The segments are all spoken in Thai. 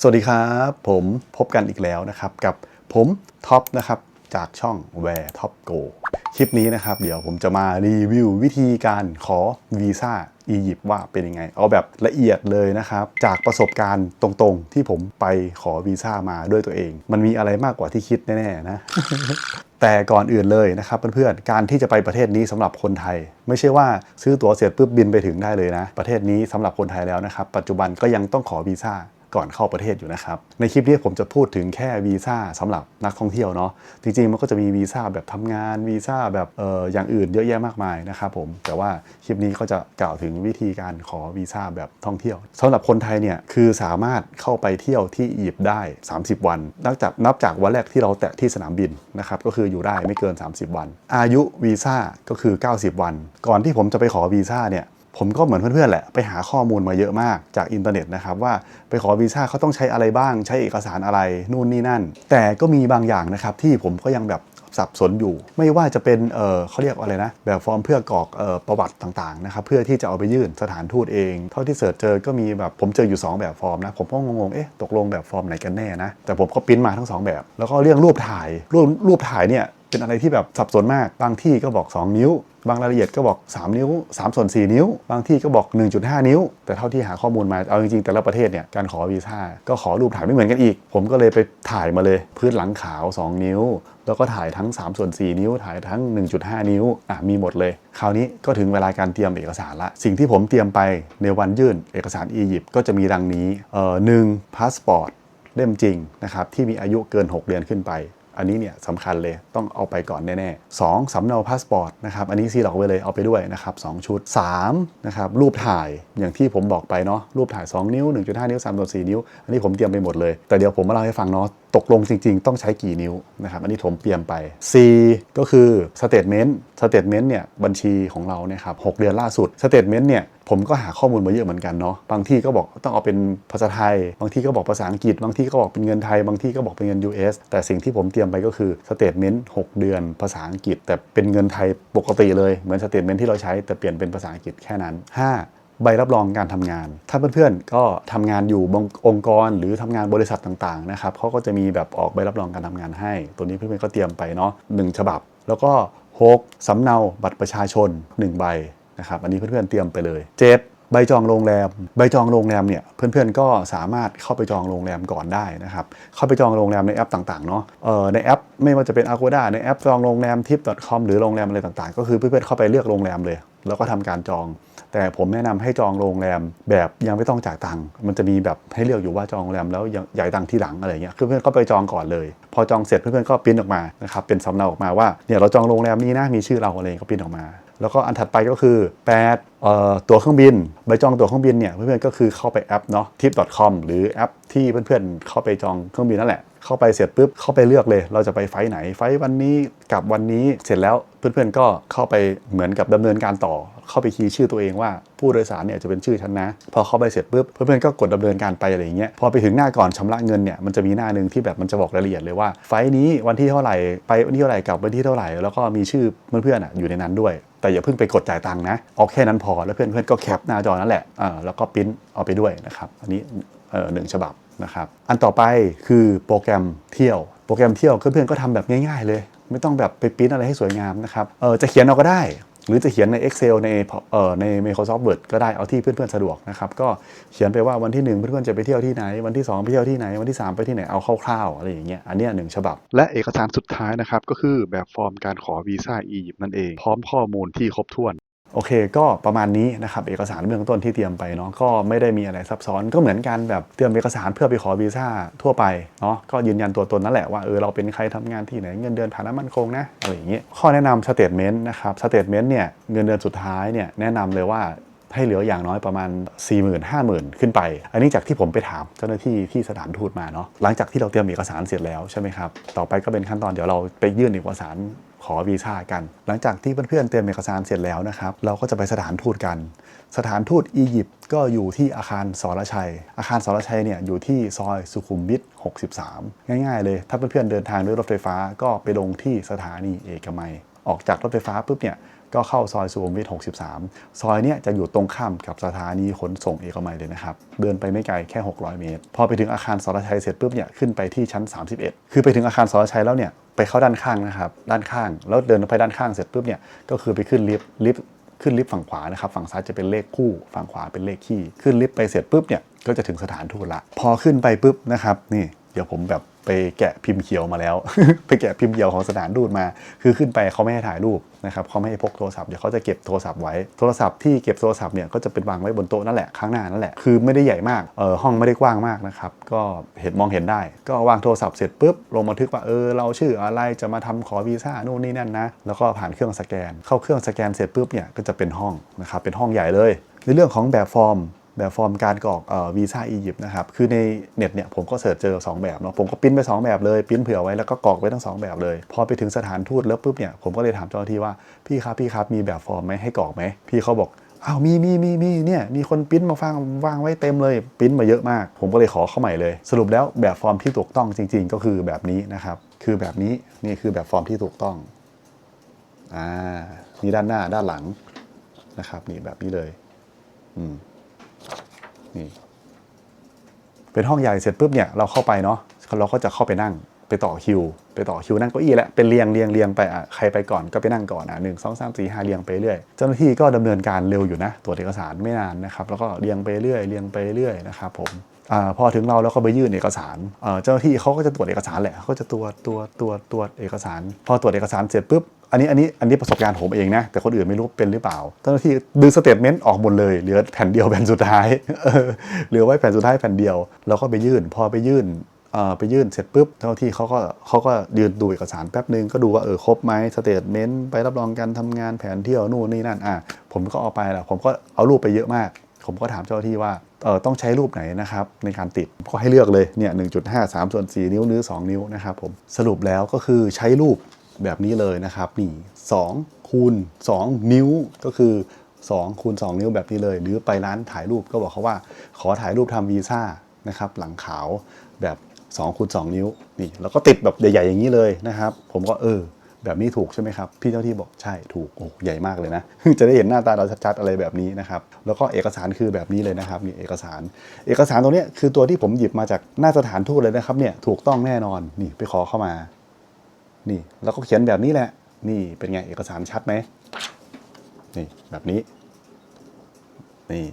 สวัสดีครับผมพบกันอีกแล้วนะครับกับผมท็อปนะครับจากช่อง Where Top Go คลิปนี้นะครับ เดี๋ยวผมจะมารีวิววิธีการขอวีซ่าอียิปต์ว่าเป็นยังไง เอาแบบละเอียดเลยนะครับ จากประสบการณ์ตรงๆ ที่ผมไปขอวีซ่ามาด้วยตัวเอง มันมีอะไรมากกว่าที่คิดแน่ๆนะ แต่ก่อนอื่นเลยนะครับเพื่อนๆ การที่จะไปประเทศนี้สำหรับคนไทย ไม่ใช่ว่าซื้อตั๋วเสร็จปุ๊บบินไปถึงได้เลยนะ ประเทศนี้สำหรับคนไทยแล้วนะครับ ปัจจุบันก็ยังต้องขอวีซ่า ก่อนเข้าประเทศอยู่นะครับ ในคลิปนี้ผมจะพูดถึงแค่วีซ่าสำหรับนักท่องเที่ยวเนาะจริงๆมันก็จะมีวีซ่าแบบทำงานวีซ่าแบบเอ่ออย่างอื่นเยอะแยะมากมายนะครับผมแต่ว่าคลิปนี้ก็จะกล่าวถึงวิธีการขอวีซ่าแบบท่องเที่ยวสำหรับคนไทยเนี่ยคือสามารถเข้าไปเที่ยวที่อียิปต์ได้ 30 วันนับจากนับจากวันแรกที่เราแตะที่สนามบินนะครับก็คืออยู่ได้ไม่เกิน 30 วัน อายุวีซ่าก็คือ 90 วัน ก่อนที่ผมจะไปขอวีซ่าเนี่ย ผมก็เหมือนเพื่อนๆแหละไปหาข้อมูลมาเยอะมากจากอินเทอร์เน็ตนะครับว่าไปขอวีซ่าเขาต้องใช้อะไรบ้าง ใช้เอกสารอะไรนู่นนี่นั่น แต่ก็มีบางอย่างนะครับที่ผมก็ยังแบบสับสนอยู่ ไม่ว่าจะเป็นเออเขาเรียกว่าอะไรนะ แบบฟอร์มเพื่อกรอกออประวัติต่างๆนะครับเพื่อที่จะเอาไปยื่นสถานทูตเอง เท่าที่เสิร์ชเจอก็มีแบบผมเจออยู่ 2 แบบฟอร์มนะ ผมก็งงๆเอ๊ะตกลงแบบฟอร์มไหนกันแน่นะ แต่ผมก็ปริ้นมาทั้งสองแบบ แล้วก็เรื่องรูปถ่ายรูปรูปถ่ายเนี่ย เป็นอะไรที่แบบสับสนมาก บางที่ก็บอก 2 นิ้ว บางรายละเอียดก็บอก 3 นิ้ว3ส่วน4นิ้ว บางที่ก็บอก 1.5 นิ้ว แต่เท่าที่หาข้อมูลมาเอาจริงๆแต่ละประเทศเนี่ยการขอวีซ่าก็ขอรูปถ่ายไม่เหมือนกันอีก ผมก็เลยไปถ่ายมาเลย พื้นหลังขาว 2 นิ้ว แล้วก็ถ่ายทั้ง3ส่วน4นิ้ว ถ่ายทั้ง 1.5 นิ้วอะมีหมดเลย คราวนี้ก็ถึงเวลาการเตรียมเอกสารละ สิ่งที่ผมเตรียมไปในวันยื่นเอกสารอียิปต์ก็จะมีดังนี้เอ่อหนึ่งพาสปอร์ตเล่มจริงนะครับที่มีอายุเกิน 6 เดือนขึ้นไป อันนี้เนี่ยสำคัญเลยต้องเอาไปก่อนแน่ๆ 2. สำเนาพาสปอร์ตนะครับอันนี้ซีหลอกไว้เลยเอาไปด้วยนะครับ2ชุด 3. นะครับรูปถ่ายอย่างที่ผมบอกไปเนาะรูปถ่าย 2 นิ้ว 1.5 นิ้ว3.4นิ้ว อันนี้ผมเตรียมไปหมดเลย แต่เดี๋ยวผมมาเล่าให้ฟังเนาะตกลงจริง ๆ ต้องใช้กี่นิ้วนะครับ อันนี้ผมเตรียมไป C ก็คือสเตทเมนต์สเตทเมนต์เนี่ยบัญชีของเราเนี่ยครับ6เดือนล่าสุดสเตทเมนต์เนี่ยผมก็หาข้อมูลมาเยอะเหมือนกันเนาะบางที่ก็บอกต้องเอาเป็นภาษาไทย บางที่ก็บอกภาษาอังกฤษ บางที่ก็บอกเป็นเงินไทย บางที่ก็บอกเป็นเงิน US แต่สิ่งที่ผมเตรียมไปก็คือสเตทเมนต์6เดือนภาษาอังกฤษ แต่เป็นเงินไทยปกติเลยเหมือนสเตทเมนต์ที่เราใช้แต่เปลี่ยนเป็นภาษาอังกฤษแค่นั้น 5. ใบรับรองการทำงาน ถ้าเพื่อนๆก็ทำงานอยู่องค์กรหรือทำงานบริษัทต่างๆนะครับเขาก็จะมีแบบออกใบรับรองการทำงานให้ ตัวนี้เพื่อนๆก็เตรียมไปเนาะหนึ่งฉบับ แล้วก็ 6. สำเนาบัตรประชาชน 1 ใบนะครับอันนี้เพื่อนๆเตรียมไปเลย 7. ใบจองโรงแรม ใบจองโรงแรมเนี่ยเพื่อนๆก็สามารถเข้าไปจองโรงแรมก่อนได้นะครับ เข้าไปจองโรงแรมในแอปต่างๆเนาะเอ่อในแอปไม่ว่าจะเป็น Agoda ในแอปจองโรงแรม tip.com หรือโรงแรมอะไรต่างๆ ก็คือเพื่อนๆเข้าไปเลือกโรงแรมเลย แล้วก็ทำการจอง แต่ผมแนะนำให้จองโรงแรมแบบยังไม่ต้องจ่ายตังค์มันจะมีแบบให้เลือกอยู่ว่าจองโรงแรมแล้วยังจ่ายตังค์ที่หลังอะไรเงี้ยคือเพื่อนก็ไปจองก่อนเลย พอจองเสร็จเพื่อนๆก็ปริ้นออกมานะครับเป็นสำเนาออกมาว่าเนี่ยเราจองโรงแรมนี้นะมีชื่อเราอะไรก็ปริ้นออกมาแล้วก็อันถัดไปก็คือ8เอ่อตั๋วเครื่องบิน ใบจองตั๋วเครื่องบินเนี่ยเพื่อนๆก็คือเข้าไปแอปเนาะ tip.com หรือแอปที่เพื่อนๆเข้าไปจองเครื่องบินนั่นแหละ เข้าไปเสร็จปุ๊บเข้าไปเลือกเลย เราจะไปไฟไหน ไฟวันนี้กับวันนี้เสร็จแล้วเพื่อนๆก็เข้าไปเหมือนกับดำเนินการต่อ เข้าไปคีย์ชื่อตัวเองว่าผู้โดยสารเนี่ยจะเป็นชื่อฉันนะ พอเข้าไปเสร็จปุ๊บเพื่อนๆก็กดดำเนินการไปอะไรอย่างเงี้ยพอไปถึงหน้าก่อนชำระเงินเนี่ยมันจะมีหน้าหนึ่งที่แบบมันจะบอกรายละเอียดเลยว่า ไฟนี้วันที่เท่าไหร่ไปวันที่เท่าไหร่กลับวันที่เท่าไหร่ แล้วก็มีชื่อเพื่อนๆอะอยู่ในนั้นด้วยแต่อย่าเพิ่งไปกดจ่ายตังค์นะ เอาแค่นั้นพอ แล้วเพื่อนๆก็แคปหน้าจอนั่นแหละ อ่า แล้วก็ปิ้นเอาไปด้วยนะครับ อันนี้ หนึ่งฉบับนะครับ อันต่อไปคือโปรแกรมเที่ยว โปรแกรมเที่ยวเพื่อนๆก็ทำแบบง่าย ๆ เลย ไม่ต้องแบบไปปริ้นอะไรให้สวยงามนะครับเออจะเขียนเอาก็ได้ หรือจะเขียนใน Excel ในเอ่อใน Microsoft Word ก็ได้เอาที่เพื่อนๆสะดวกนะครับก็เขียนไปว่าวันที่ 1 เพื่อนๆจะไปเที่ยวที่ไหน วันที่ 2 ไปเที่ยวที่ไหน วันที่ 3 ไปที่ไหนเอาคร่าวๆอะไรอย่างเงี้ยอันเนี้ยหนึ่งฉบับ และเอกสารสุดท้ายนะครับก็คือแบบฟอร์มการขอวีซ่าอียิปต์นั่นเองพร้อมข้อมูลที่ครบถ้วน โอเคก็ประมาณนี้นะครับเอกสารเบื้องต้นที่เตรียมไปเนาะก็ไม่ได้มีอะไรซับซ้อนก็เหมือนกันแบบเตรียมเอกสารเพื่อไปขอวีซ่าทั่วไปเนาะก็ยืนยันตัวตนนั่นแหละว่าเออเราเป็นใครทำงานที่ไหนเงินเดือนฐานะมั่นคงนะอะไรอย่างงี้ข้อแนะนำสเตทเมนต์นะครับสเตทเมนต์เนี่ยเงินเดือนสุดท้ายเนี่ยแนะนำเลยว่าให้เหลืออย่างน้อยประมาณ 4 0 0 0 0 5 0,000 ขึ้นไป อันนี้จากที่ผมไปถามเจ้าหน้าที่ที่สถานทูตมาเนาะหลังจากที่เราเตรียมเอกสารเสร็จแล้วใช่ไหมครับต่อไปก็เป็นขั้นตอนเดี๋ยวเราไปยื่นเอกสาร อวีซ่ากัน หลังจากที่เพื่อนๆเตรียมเอกสารเสร็จแล้วนะครับ เราก็จะไปสถานทูตกัน สถานทูตอียิปต์ก็อยู่ที่อาคารสรชัย อาคารสรชัยเนี่ยอยู่ที่ซอยสุขุมวิท 63 ง่ายๆเลย ถ้าเพื่อนๆเดินทางด้วยรถไฟฟ้าก็ไปลงที่สถานีเอกมัย ออกจากรถไฟฟ้าปุ๊บเนี่ยก็เข้าซอยสุขุมวิท 63 ซอยเนี้ยจะอยู่ตรงข้ามกับสถานีขนส่งเอกมัยเลยนะครับ เดินไปไม่ไกลแค่ 600 เมตร พอไปถึงอาคารสรชัยเสร็จปุ๊บเนี่ยขึ้นไปที่ชั้น 31 คือไปถึงอาคารสรชัยแล้วเนี่ย ไปเข้าด้านข้างนะครับด้านข้าง แล้วเดินไปด้านข้างเสร็จปุ๊บเนี่ยก็คือไปขึ้นลิฟต์ลิฟต์ขึ้นลิฟต์ฝั่งขวานะครับฝั่งซ้ายจะเป็นเลขคู่ ฝั่งขวาเป็นเลขคี่ขึ้นลิฟต์ไปเสร็จปุ๊บเนี่ยก็จะถึงสถานทูตละ พอขึ้นไปปุ๊บนะครับนี่ ดี๋ยวผมแบบไปแกะพิมพ์เขียวมาแล้ว ไปแกะพิมพ์เขียวของสถานทูตมา คือขึ้นไปเขาไม่ให้ถ่ายรูปนะครับเขาไม่ให้พกโทรศัพท์เดี๋ยวเขาจะเก็บโทรศัพท์ไว้โทรศัพท์ที่เก็บโทรศัพท์เนี่ยก็จะเป็นวางไว้บนโต๊ะนั่นแหละข้างหน้านั่นแหละคือไม่ได้ใหญ่มากเออห้องไม่ได้กว้างมากนะครับก็เห็นมองเห็นได้ ก็วางโทรศัพท์เสร็จปุ๊บลงบันทึกว่าเออเราชื่ออะไรจะมาทำขอวีซ่านู่นนี่นั่นนะแล้วก็ผ่านเครื่องสแกน เข้าเครื่องสแกนเสร็จปุ๊บเนี่ยก็จะเป็นห้องนะครับเป็นห้องใหญ่เลย ในเรื่องของแบบฟอร์ม แบบฟอร์มการกรอกวีซ่าอียิปต์นะครับ คือในเน็ตเนี่ยผมก็เสิร์ชเจอ 2 แบบเนาะ ผมก็ปริ้นไป 2 แบบเลยปริ้นเผื่อไว้แล้วก็กรอกไว้ทั้ง 2 แบบเลย พอไปถึงสถานทูตแล้วปุ๊บเนี่ย ผมก็เลยถามเจ้าหน้าที่ว่า พี่ครับ พี่ครับ มีแบบฟอร์มไหมให้กรอกไหม พี่เขาบอกอ้าวมีมีมีมีเนี่ยมีคนปิ้นมาฟังวางไว้เต็มเลยปิ้นมาเยอะมาก ผมก็เลยขอเข้าใหม่เลย สรุปแล้วแบบฟอร์มที่ถูกต้องจริง ๆ ก็คือแบบนี้นะครับ คือแบบนี้นี่คือแบบฟอร์มที่ถูกต้องอ่านี่ด้านหน้าด้านหลังนะครับ นี่แบบนี้เลย อืม นี่เป็นห้องใหญ่เสร็จปุ๊บเนี่ยเราเข้าไปเนาะเราก็จะเข้าไปนั่งไปต่อคิว ไปต่อคิวนั่งเก้าอี้แหละเป็นเรียงเรียงเรียงไปอะใครไปก่อนก็ไปนั่งก่อนอะหนึ่งสองสามสี่ห้าเรียงไปเรื่อยเจ้าหน้าที่ก็ดำเนินการเร็วอยู่นะตรวจเอกสารไม่นานนะครับแล้วก็เรียงไปเรื่อยเรียงไปเรื่อยนะครับผมอาพอถึงเราแล้วก็ไปยื่นเอกสารเอ่อเจ้าหน้าที่เขาก็จะตรวจเอกสารแหละเขาจะตรวจตรวจตรวจตรวจเอกสาร พอตรวจเอกสารเสร็จปุ๊บ อันนี้อันนี้อันนี้ประสบการณ์ผมเองนะ แต่คนอื่นไม่รู้เป็นหรือเปล่าเจ้าหน้าที่ดึงสเตทเมนต์ออกหมดเลยเหลือแผ่นเดียวแผ่นสุดท้ายเหลือไว้แผ่นสุดท้ายแผ่นเดียวแล้วก็ไปยื่น พอไปยื่นไปยื่นเสร็จปุ๊บเจ้าหน้าที่เขาก็เขาก็ยืนดูเอกสารแป๊บนึงก็ดูว่าเออครบไหมสเตทเมนต์ไปรับรองการทำงานแผนเที่ยวนู่นนี่นั่นอะผมก็เอาไปแหละผมก็เอารูปไปเยอะมาก ผมก็ถามเจ้าหน้าที่ว่าเออต้องใช้รูปไหนนะครับในการติดก็ให้เลือกเลยเนี่ย1.5 3ส่วน4นิ้วนิ้ว2นิ้วนะครับผมสรุปแล้วก็คือใช้รูป แบบนี้เลยนะครับนี่2คูณ2นิ้วก็คือ2คูณ2นิ้วแบบนี้เลย หรือไปร้านถ่ายรูปก็บอกเขาว่า ขอถ่ายรูปทำวีซ่านะครับหลังขาวแบบ2คูณ2นิ้วนี่แล้วก็ติดแบบใหญ่ๆอย่างนี้เลยนะครับ ผมก็เออ แบบนี้ถูกใช่ไหมครับ พี่เจ้าที่บอกใช่ถูกโอ้ใหญ่มากเลยนะ จะได้เห็นหน้าตาเราชัดๆอะไรแบบนี้นะครับ แล้วก็เอกสารคือแบบนี้เลยนะครับนี่เอกสาร เอกสารตรงเนี้ยคือตัวที่ผมหยิบมาจากหน้าสถานทูตเลยนะครับเนี่ยถูกต้องแน่นอนนี่ไปขอเข้ามา นี่แล้วก็เขียนแบบนี้แหละ นี่เป็นไงเอกสารชัดไหมนี่แบบนี้ นี่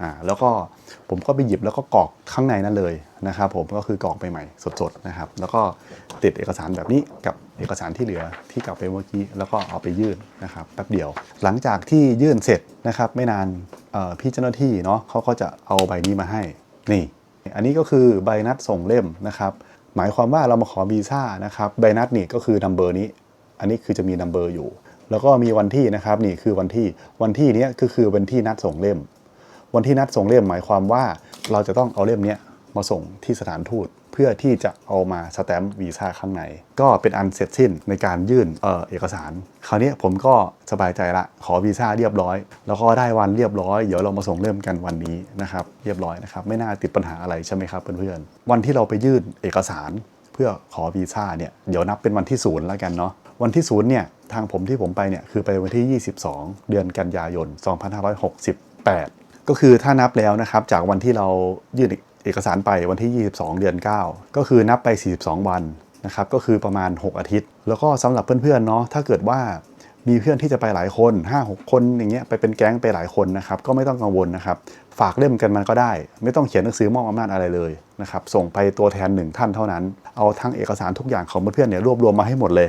อ่าแล้วก็ผมก็ไปหยิบแล้วก็กรอกข้างในนั่นเลยนะครับ ผมก็คือกรอกไปใหม่สดๆนะครับ แล้วก็ติดเอกสารแบบนี้กับเอกสารที่เหลือที่กลับไปเมื่อกี้แล้วก็เอาไปยื่นนะครับแป๊บเดียว หลังจากที่ยื่นเสร็จนะครับ ไม่นานเอ่อพี่เจ้าหน้าที่เนาะเขาก็จะเอาใบนี้มาให้นี่ อันนี้ก็คือใบนัดส่งเล่มนะครับ หมายความว่าเรามาขอวีซ่านะครับใบนัดนี่ก็คือนัมเบอร์นี้ อันนี้คือจะมีนัมเบอร์อยู่ แล้วก็มีวันที่นะครับนี่คือวันที่วันที่นี้ก็คือวันที่นัดส่งเล่ม วันที่นัดส่งเล่มหมายความว่าเราจะต้องเอาเล่มเนี้ยมาส่งที่สถานทูต พื่อที่จะเอามาสแตมป์วีซ่าข้างใน ก็เป็นอันเสร็จสิ้นในการยื่นเออเอกสาร คราวนี้ผมก็สบายใจละ ขอวีซ่าเรียบร้อย แล้วก็ได้วันเรียบร้อย เดี๋ยวเรามาส่งเล่มกันวันนี้นะครับ เรียบร้อยนะครับ ไม่น่าติดปัญหาอะไรใช่ไหมครับเพื่อนๆ วันที่เราไปยื่นเอกสาร เพื่อขอวีซ่าเนี่ย เดี๋ยวนับเป็นวันที่ศูนย์แล้วกันเนาะ วันที่ศูนย์เนี่ย ทางผมที่ผมไปเนี่ย คือไปวันที่ 22 เดือนกันยายน 2568ก็คือถ้านับแล้วนะครับจากวันที่เรายื่น เอกสารไปวันที่ 22 เดือน 9 ก็คือนับไป 42 วันนะครับก็คือประมาณ 6 อาทิตย์ แล้วก็สำหรับเพื่อนๆเนาะถ้าเกิดว่ามีเพื่อนที่จะไปหลายคน 5-6 คนอย่างเงี้ยไปเป็นแก๊งไปหลายคนนะครับก็ไม่ต้องกังวลนะครับฝากเล่มกันมันก็ได้ ไม่ต้องเขียนหนังสือมอบอำนาจอะไรเลยนะครับส่งไปตัวแทนหนึ่งท่านเท่านั้น เอาทั้งเอกสารทุกอย่างของเพื่อนๆเนี่ยรวบรวมมาให้หมดเลย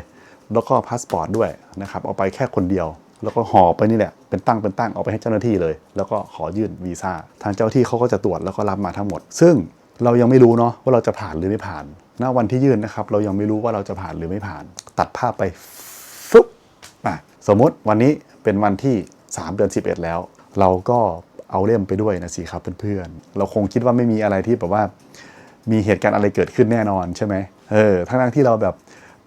แล้วก็พาสปอร์ตด้วยนะครับเอาไปแค่คนเดียว แล้วก็ห่อไปนี่แหละ เป็นตั้งเป็นตั้งเอาไปให้เจ้าหน้าที่เลย แล้วก็ขอยื่นวีซ่า ทางเจ้าที่เขาก็จะตรวจแล้วก็รับมาทั้งหมด ซึ่งเรายังไม่รู้เนาะว่าเราจะผ่านหรือไม่ผ่าน ณ วันที่ยื่นนะครับ เรายังไม่รู้ว่าเราจะผ่านหรือไม่ผ่าน ตัดภาพไปฟึบอะสมมติวันนี้เป็นวันที่ 3 เดือน 11 แล้ว เราก็เอาเล่มไปด้วยนะสิครับเพื่อนๆ เราคงคิดว่าไม่มีอะไรที่แบบว่ามีเหตุการณ์อะไรเกิดขึ้นแน่นอนใช่ไหมเออ ทั้งที่เราแบบ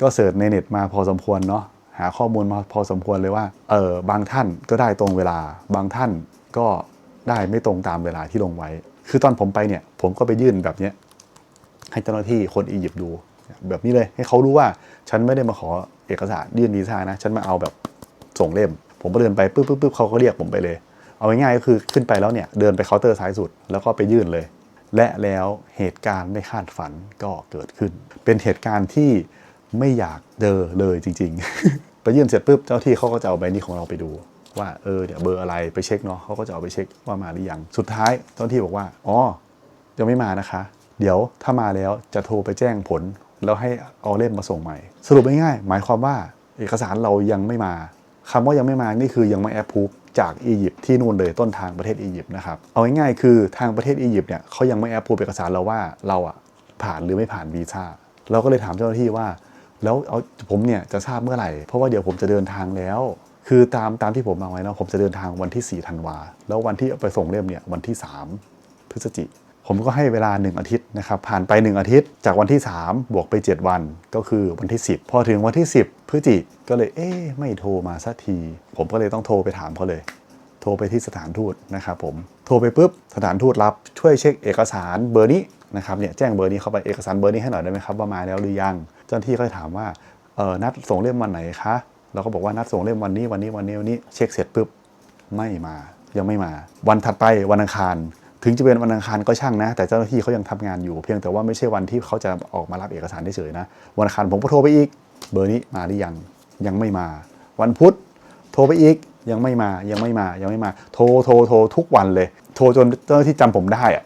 ก็เสิร์ชในเน็ตมาพอสมควรเนาะ หาข้อมูลมาพอสมควรเลยว่าเออบางท่านก็ได้ตรงเวลา บางท่านก็ได้ไม่ตรงตามเวลาที่ลงไว้ คือตอนผมไปเนี่ย ผมก็ไปยื่นแบบเนี้ยให้เจ้าหน้าที่คนอียิปต์ดู แบบนี้เลยให้เขารู้ว่าฉันไม่ได้มาขอเอกสารยื่นวีซ่านะ ฉันมาเอาแบบส่งเล่ม ผมก็เดินไปปุ๊บปุ๊บปุ๊บเขาก็เรียกผมไปเลย เอาง่ายๆก็คือขึ้นไปแล้วเนี่ยเดินไปเคาน์เตอร์ซ้ายสุด แล้วก็ไปยื่นเลย และแล้วเหตุการณ์ไม่คาดฝันก็เกิดขึ้น เป็นเหตุการณ์ที่ ไม่อยากเจอเลยจริง ๆ ไปยื่นเสร็จปุ๊บเจ้าที่เขาก็จะเอาใบนี้ของเราไปดู ว่าเออเนี่ยวเบอร์อะไรไปเช็คเนาะเขาก็จะเอาไปเช็คว่ามาหรือยังสุดท้ายเจ้าที่บอกว่าอ๋อยังไม่มานะคะ เดี๋ยวถ้ามาแล้วจะโทรไปแจ้งผล แล้วให้เอาเล่มมาส่งใหม่ สรุปง่ายๆหมายความว่าเอกสารเรายังไม่มาคำว่ายังไม่มานี่คือยังไม่แอปพูฟจากอียิปต์ที่นู่นเลยต้นทางประเทศอียิปต์นะครับเอาง่ายๆคือทางประเทศอียิปต์เนี่ยเขายังไม่แอปพูฟเอกสารเราว่าเราอะผ่านหรือไม่ผ่านวีซ่าเราก็เลยถามเจ้าหน้าที่ว่า แล้วเอาผมเนี่ยจะทราบเมื่อไหร่ เพราะว่าเดี๋ยวผมจะเดินทางแล้ว คือตามตามที่ผมวางไว้นะผมจะเดินทางวันที่4ธันวาแล้ววันที่ไปส่งเล่มเนี่ยวันที่ 3 พฤศจิผมก็ให้เวลา 1 อาทิตย์นะครับผ่านไป 1 อาทิตย์ จากวันที่ 3 บวกไป 7 วันก็คือวันที่ 10 พอถึงวันที่ 10 พฤศจิก็เลยเอ๊ไม่โทรมาสักที ผมก็เลยต้องโทรไปถามเขาเลย โทรไปที่สถานทูตนะครับผมโทรไปปุ๊บสถานทูตรับช่วยเช็คเอกสารเบอร์นี้นะครับเนี่ยแจ้งเบอร์นี้เข้าไปเอกสารเบอร์นี้ให้หน่อยได้ไหมครับว่ามาแล้วหรือยัง เจ้าหน้าที่ก็เลยถามว่าเออนัดส่งเล่มวันไหนคะเราก็บอกว่านัดส่งเล่มวันนี้วันนี้วันนี้วันนี้เช็คเสร็จปุ๊บไม่มายังไม่มา วันถัดไปวันอังคาร ถึงจะเป็นวันอังคารก็ช่างนะ แต่เจ้าหน้าที่เขายังทำงานอยู่ เพียงแต่ว่าไม่ใช่วันที่เขาจะออกมารับเอกสารเฉยๆนะ วันอังคารผมก็โทรไปอีก เบอร์นี้มาหรือยังยังไม่มา วันพุธโทรไปอีกยังไม่มายังไม่มายังไม่มา โทรโทรโทรทุกวันเลย โทรจนเจ้าหน้าที่จำผมได้อะ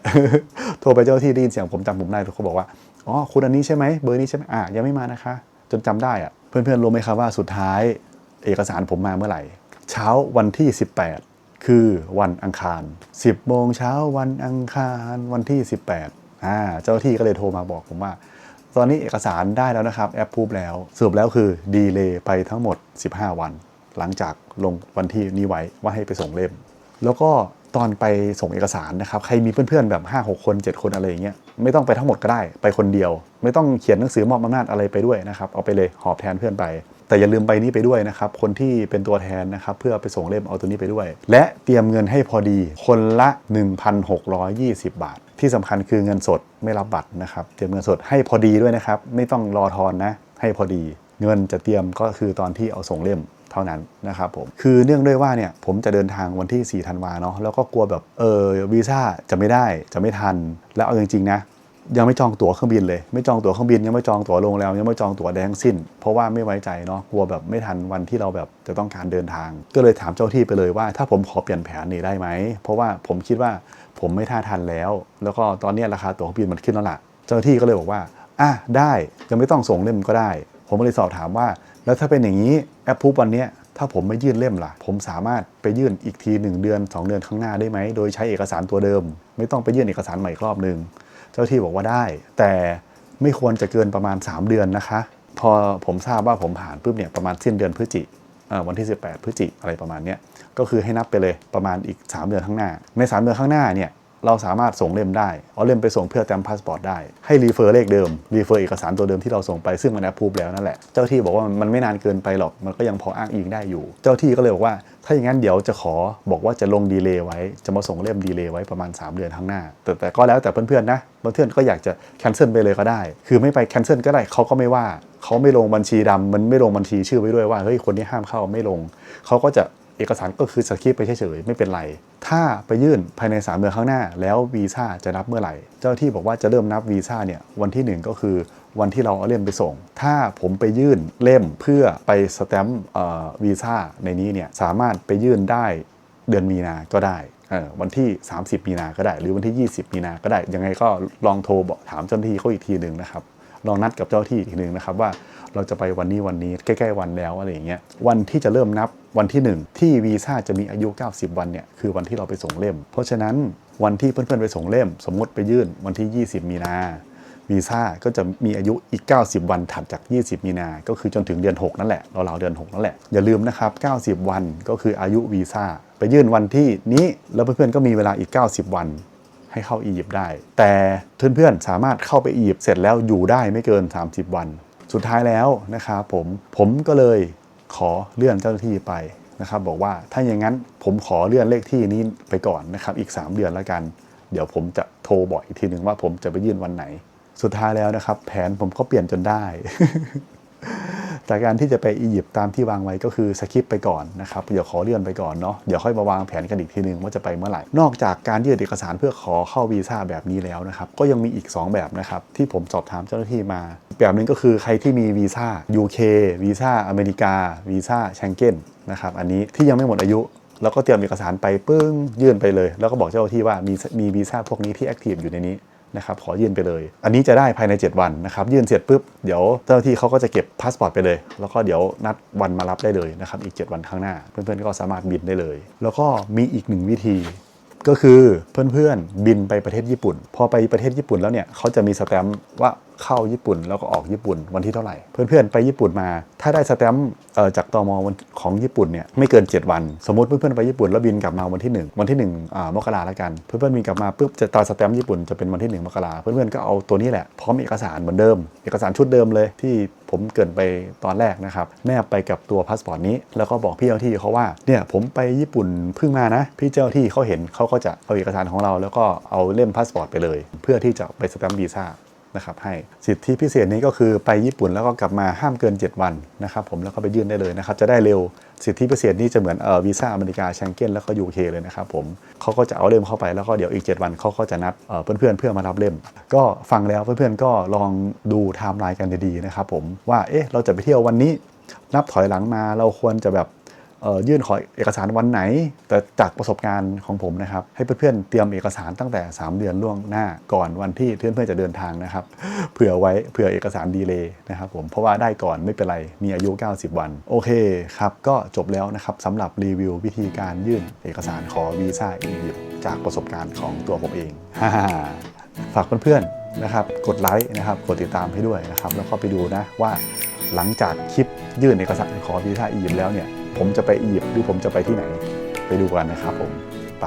โทรไปเจ้าหน้าที่ได้ยินเสียงผมจำผมได้เขาบอกว่า อ๋อคุณอันนี้ใช่ไหมเบอร์นี้ใช่ไหมอะยังไม่มานะคะ จนจำได้อะเพื่อนๆรู้ไหมครับว่าสุดท้ายเอกสารผมมาเมื่อไหร่ เช้าวันที่ 18 คือวันอังคาร 10โมงเช้าวันอังคารวันที่ 18อ่าเจ้าหน้าที่ก็เลยโทรมาบอกผมว่า ตอนนี้เอกสารได้แล้วนะครับแอปพูบแล้วสรุปแล้วคือดีเลย์ไปทั้งหมด 15 วัน หลังจากลงวันที่นี้ไว้ว่าให้ไปส่งเล่ม แล้วก็ ตอนไปส่งเอกสารนะครับ ใครมีเพื่อนๆแบบ 5 6 คน 7 คนอะไรอย่างเงี้ยไม่ต้องไปทั้งหมดก็ได้ไปคนเดียว ไม่ต้องเขียนหนังสือมอบอำนาจอะไรไปด้วยนะครับเอาไปเลยหอบแทนเพื่อนไป แต่อย่าลืมใบนี้ไปด้วยนะครับ คนที่เป็นตัวแทนนะครับ เพื่อไปส่งเล่มเอาตัวนี้ไปด้วย และเตรียมเงินให้พอดีคนละ 1,620 บาท ที่สำคัญคือเงินสดไม่รับบัตรนะครับ เตรียมเงินสดให้พอดีด้วยนะครับ ไม่ต้องรอทอนนะให้พอดี เงินจะเตรียมก็คือตอนที่เอาส่งเล่ม เท่านั้นนะครับผมคือเนื่องด้วยว่าเนี่ยผมจะเดินทางวันที่ 4 ธันวาเนาะแล้วก็กลัวแบบเออวีซ่าจะไม่ได้จะไม่ทัน แล้วเอาจริงๆนะยังไม่จองตั๋วเครื่องบินเลย ไม่จองตั๋วเครื่องบินยังไม่จองตั๋วโรงแรมยังไม่จองตั๋วแดทั้งสิ้น เพราะว่าไม่ไว้ใจเนาะกลัวแบบไม่ทันวันที่เราแบบจะต้องการเดินทาง ก็เลยถามเจ้าที่ไปเลยว่า ถ้าผมขอเปลี่ยนแผนนี่ได้ไหมเพราะว่าผมคิดว่าผมไม่ท่าทันแล้ว แล้วก็ตอนนี้ราคาตั๋วเครื่องบินมันขึ้นแล้วล่ะ เจ้าหน้าที่ก็เลยบอกว่าอะได้ยังไม่ต้องส่งเล่มก็ได้ ผมเลยสอบถามว่า แล้วถ้าเป็นอย่างนี้แอปพูบวันนี้ถ้าผมไม่ยื่นเล่มล่ะ ผมสามารถไปยื่นอีกที 1 เดือน 2 เดือนข้างหน้าได้ไหม โดยใช้เอกสารตัวเดิม ไม่ต้องไปยื่นเอกสารใหม่อีกรอบหนึ่งเจ้าที่บอกว่าได้ แต่ไม่ควรจะเกินประมาณ 3 เดือนนะคะ พอผมทราบว่าผมผ่านปุ๊บเนี่ยประมาณสิ้นเดือนพฤศจิวันที่ 18 พฤศจิอะไรประมาณนี้ก็คือให้นับไปเลยประมาณอีก 3 เดือนข้างหน้า ใน 3 เดือนข้างหน้าเนี่ย เราสามารถส่งเล่มได้ เอาเล่มไปส่งเพื่อแต้มพาสปอร์ตได้ ให้รีเฟอร์เลขเดิม รีเฟอร์เอกสารตัวเดิมที่เราส่งไปซึ่งมันแอปพูบแล้วนั่นแหละ เจ้าที่บอกว่ามันไม่นานเกินไปหรอก มันก็ยังพออ้างอิงได้อยู่ เจ้าที่ก็เลยบอกว่า ถ้าอย่างนั้นเดี๋ยวจะขอบอกว่าจะลงดีเลย์ไว้ จะมาส่งเล่มดีเลย์ไว้ประมาณ 3 เดือนข้างหน้า แต่แต่ก็แล้วแต่เพื่อนๆนะเพื่อนๆก็อยากจะแคนเซิลไปเลยก็ได้ คือไม่ไปแคนเซิลก็ได้เขาก็ไม่ว่าเขาไม่ลงบัญชีดำมันไม่ลงบัญชีชื่อไว้ด้วยว่าเฮ้ยคนนี้ห้ามเข้าไม่ลงเขาก็จะ เอกสารก็คือสคริปไปเฉยๆไม่เป็นไร ถ้าไปยื่นภายใน 3 เดือนข้างหน้า แล้ววีซ่าจะนับเมื่อไหร่ เจ้าที่บอกว่าจะเริ่มนับวีซ่าเนี่ยวันที่ 1 ก็คือวันที่เราเอาเล่มไปส่ง ถ้าผมไปยื่นเล่มเพื่อไปสแตมป์วีซ่าในนี้เนี่ยสามารถไปยื่นได้เดือนมีนาก็ได้วันที่ 30 มีนาก็ได้ หรือวันที่ 20 มีนาก็ได้ ยังไงก็ลองโทรบอกถามเจ้าหน้าที่เขาอีกทีหนึ่งนะครับ ลองนัดกับเจ้าที่อีกทีหนึ่งนะครับว่าเราจะไปวันนี้วันนี้ใกล้ๆวันแล้วอะไรอย่างเงี้ยวันที่จะเริ่มนับวันที่ 1 ที่วีซ่าจะมีอายุ 90 วันเนี่ยคือวันที่เราไปส่งเล่ม เพราะฉะนั้นวันที่เพื่อนๆไปส่งเล่ม สมมติไปยื่นวันที่ 20 มีนาวีซ่าก็จะมีอายุอีก 90 วันถัดจาก 20 มีนา ก็คือจนถึงเดือน 6 นั่นแหละเราๆเดือน 6 นั่นแหละ อย่าลืมนะครับ 90 วันก็คืออายุวีซ่า ไปยื่นวันที่นี้ แล้วเพื่อนๆก็มีเวลาอีก 90 วัน ให้เข้าอียิปต์ได้ แต่เพื่อนๆสามารถเข้าไปอียิปต์เสร็จแล้วอยู่ได้ไม่เกิน 30 วัน สุดท้ายแล้วนะครับผมผมก็เลยขอเลื่อนเจ้าหน้าที่ไปนะครับบอกว่าถ้าอย่างนั้นผมขอเลื่อนเลขที่นี้ไปก่อนนะครับอีก 3 เดือนแล้วกัน เดี๋ยวผมจะโทรบอกอีกทีหนึ่งว่าผมจะไปยื่นวันไหน สุดท้ายแล้วนะครับ แผนผมก็เปลี่ยนจนได้ จากการที่จะไปอียิปต์ตามที่วางไว้ก็คือสคิปไปก่อนนะครับเดี๋ยวขอเลื่อนไปก่อนเนาะเดี๋ยวค่อยมาวางแผนกันอีกทีนึงว่าจะไปเมื่อไหร่ นอกจากการยื่นเอกสารเพื่อขอเข้าวีซ่าแบบนี้แล้วนะครับก็ยังมีอีก 2 แบบนะครับที่ผมสอบถามเจ้าหน้าที่มา แบบหนึงก็คือใครที่มีวีซ่า UK วีซ่าอเมริกาวีซ่าแชงเก้นนะครับอันนี้ที่ยังไม่หมดอายุแล้วก็เตรียมเอกสารไปปึ้งยื่นไปเลย แล้วก็บอกเจ้าหน้าที่ว่ามีมีวีซ่าพวกนี้ที่แอคทีฟอยู่ในนี้ นะครับขอยื่นไปเลย อันนี้จะได้ภายใน 7 วันนะครับยื่นเสร็จปุ๊บเดี๋ยวเจ้าหน้าที่เขาก็จะเก็บพาสปอร์ตไปเลย แล้วก็เดี๋ยวนัดวันมารับได้เลยนะครับอีก 7 วันข้างหน้า เพื่อนๆก็สามารถบินได้เลย แล้วก็มีอีกหนึ่งวิธีก็คือเพื่อนๆบินไปประเทศญี่ปุ่น พอไปประเทศญี่ปุ่นแล้วเนี่ยเขาจะมีสแตมป์ว่า เข้าญี่ปุ่นแล้วก็ออกญี่ปุ่นวันที่เท่าไหร่ เพื่อนๆไปญี่ปุ่นมา ถ้าได้สแตมป์จากตมวันของญี่ปุ่นเนี่ยไม่เกิน 7 วัน สมมติเพื่อนๆไปญี่ปุ่นแล้วบินกลับมาวันที่ 1 วันที่1อ่มกราแล้วกัน เพื่อนๆบินกลับมาปุ๊บจะตาสแตมป์ญี่ปุ่นจะเป็นวันที่ 1 มกราเพื่อนๆก็เอาตัวนี้แหละพร้อมเอกสารเหมือนเดิม เอกสารชุดเดิมเลยที่ผมเกินไปตอนแรกนะครับแนบไปกับตัวพาสปอร์ตนี้ แล้วก็บอกพี่เจ้าที่เขาว่าเนี่ยผมไปญี่ปุ่นเพิ่งมานะ พี่เจ้าที่เขาเห็นเขาก็จะเอาเอกสารของเรา แล้วก็เอาเล่มพาสปอร์ตไปเลย เพื่อที่จะไปสแตมป์วีซ่า นะครับให้สิทธิพิเศษนี้ก็คือไปญี่ปุ่นแล้วก็กลับมาห้ามเกิน 7 วันนะครับผมแล้วก็ไปยื่นได้เลยนะครับจะได้เร็วสิทธิพิเศษนี้จะเหมือนเอ่อวีซ่าอเมริกาแชงเก้นแล้วก็ยูเคเลยนะครับผมเขาก็จะเอาเล่มเข้าไปแล้วก็เดี๋ยวอีก 7 วันเขาก็จะนัดเอ่อเพื่อนเพื่อมารับเล่ม ก็ฟังแล้วเพื่อนๆก็ลองดูไทม์ไลน์กันดีๆนะครับผมว่าเอ๊ะเราจะไปเที่ยววันนี้นับถอยหลังมาเราควรจะแบบ ยื่นขอเอกสารวันไหน แต่จากประสบการณ์ของผมนะครับ ให้เพื่อนๆเตรียมเอกสารตั้งแต่ 3 เดือนล่วงหน้าก่อนวันที่เพื่อนๆจะเดินทางนะครับ เผื่อไว้เผื่อเอกสารดีเลย์นะครับผมเพราะว่าได้ก่อนไม่เป็นไร มีอายุ 90 วัน โอเคครับ ก็จบแล้วนะครับสำหรับรีวิววิธีการยื่นเอกสารขอวีซ่าอียิปต์จากประสบการณ์ของตัวผมเองฝากเพื่อนๆนะครับกดไลค์นะครับกดติดตามให้ด้วยนะครับแล้วก็ไปดูนะว่าหลังจากคลิปยื่นเอกสารขอวีซ่าอียิปต์แล้วเนี่ย ผมจะไปอียิปต์หรือผมจะไปที่ไหนไปดูกันนะครับผมไป